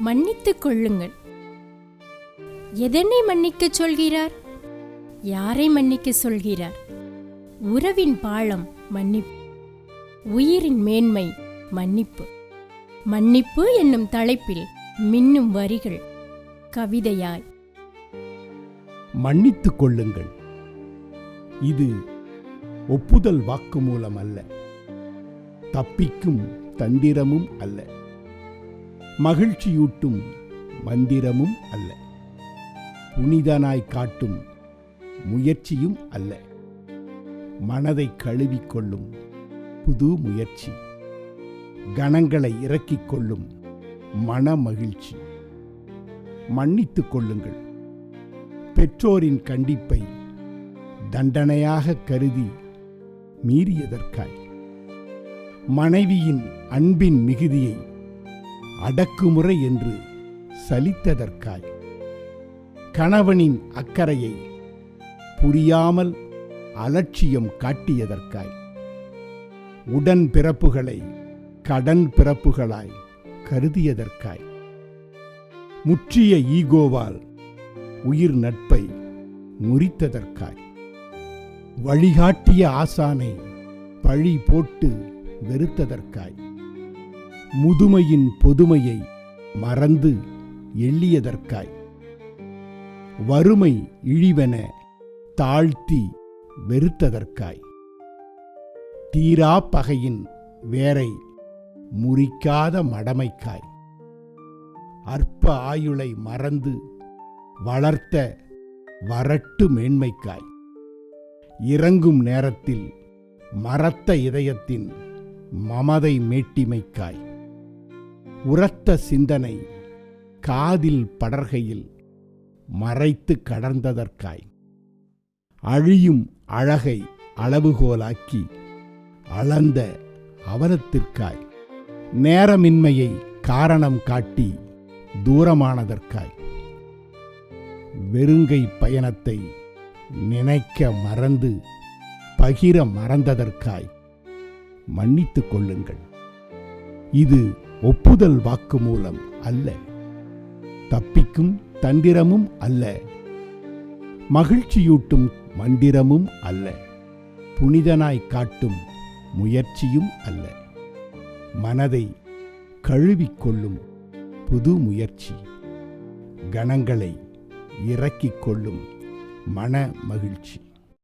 மன்னித்துக் கொள்ளுங்கள். எதனை மன்னிக்கச் சொல்கிறார்? யாரை மன்னிக்க சொல்கிறார்? உறவின் பாழம் மன்னிப்பு. உயிரின் மேன்மை மன்னிப்பு. மன்னிப்பு என்னும் தலைப்பில் மின்னும் வரிகள் கவிதையாய். மன்னித்துக் கொள்ளுங்கள். இது ஒப்புதல் வாக்குமூலம் அல்ல. தப்பிக்கும் தந்திரமும் அல்ல. மகிழ்ச்சியூட்டும் மந்திரமும் அல்ல. புனிதனாய் காட்டும் முயற்சியும் அல்ல. மனதை கழுவிக்கொள்ளும் புது முயற்சி. கணங்களை இறக்கிக் கொள்ளும் மன மகிழ்ச்சி. மன்னித்துக் கொள்ளுங்கள். பெற்றோரின் கண்டிப்பை தண்டனையாக கருதி மீறியதற்காய். மனைவியின் அன்பின் மிகுதியை அடக்குமுறை என்று சலித்ததற்காய். கணவனின் அக்கறையை புரியாமல் அலட்சியம் காட்டியதற்காய். உடன் பிறப்புகளை கடன் பிறப்புகளாய் கருதியதற்காய். முற்றிய ஈகோவால் உயிர் நட்பை முறித்ததற்காய். வழிகாட்டிய ஆசானை பழி போட்டு வெறுத்ததற்காய். முதுமையின் பொதுமையை மறந்து எள்ளியதற்காய். வறுமை இழிவென தாழ்த்தி வெறுத்ததற்காய். தீரா பகையின் வேரை முறிக்காத மடமைக்காய். அற்ப ஆயுளை மறந்து வளர்த்த வரட்டு மேன்மைக்காய். இறங்கும் நேரத்தில் மரத்த இதயத்தின் மமதை மேட்டிமைக்காய். உரத்த சிந்தனை காதில் படர்கையில் மறைத்து கடந்ததற்காய். அழியும் அழகை அளவுகோலாக்கி அளந்த அவலத்திற்காய். நேரமின்மையை காரணம் காட்டி தூரமானதற்காய். வெறுங்கை பயணத்தை நினைக்க மறந்து பகிர மறந்ததற்காய். மன்னித்துக் கொள்ளுங்கள். இது ஒப்புதல் வாக்கு மூலம் அல்ல. தப்பிக்கும் தந்திரமும் அல்ல. மகிழ்ச்சியூட்டும் மந்திரமும் அல்ல. புனிதனாய் காட்டும் முயற்சியும் அல்ல. மனதை கழுவிக்கொள்ளும் புது முயற்சி. கணங்களை இறக்கிக் கொள்ளும் மன மகிழ்ச்சி.